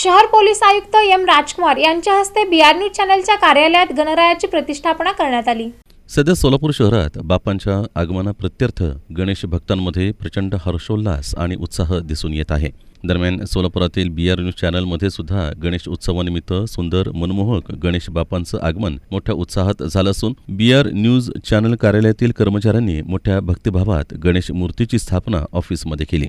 शहर पोलीस आयुक्त एम राजकुमार यांच्या हस्ते बीआर न्यूज चॅनलच्या कार्यालयात गणरायाची प्रतिष्ठापना करण्यात आली. सध्या सोलापूर शहरात बापांच्या आगमनाप्रत्यर्थ गणेश भक्तांमध्ये प्रचंड हर्षोल्लास आणि उत्साह दिसून येत आहे. दरम्यान सोलापुरातील बी आर न्यूज चॅनलमध्ये सुद्धा गणेश उत्सवानिमित्त सुंदर मनमोहक गणेश बापांचं आगमन मोठ्या उत्साहात झालं असून बी आर न्यूज चॅनल कार्यालयातील कर्मचाऱ्यांनी मोठ्या भक्तिभावात गणेश मूर्तीची स्थापना ऑफिसमध्ये केली.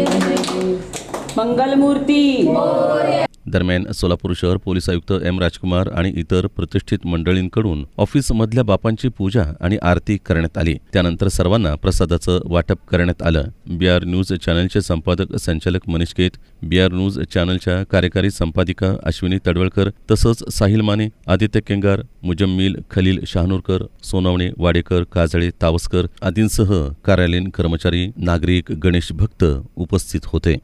मंगलमूर्ती. दरम्यान सोलापूर शहर पोलीस आयुक्त एम राजकुमार आणि इतर प्रतिष्ठित मंडळींकडून ऑफिसमधल्या बापांची पूजा आणि आरती करण्यात आली. त्यानंतर सर्वांना प्रसादाचं वाटप करण्यात आलं. बी आर न्यूज चॅनलचे संपादक संचालक मनीष केत बी आर न्यूज चॅनलच्या कार्यकारी संपादिका अश्विनी तडवळकर तसंच साहिल माने आदित्य केंगार मुजम्मिल खलील शहानूरकर सोनावणे वाडेकर काजळे तावसकर आदींसह कार्यालयीन कर्मचारी नागरिक गणेश भक्त उपस्थित होते.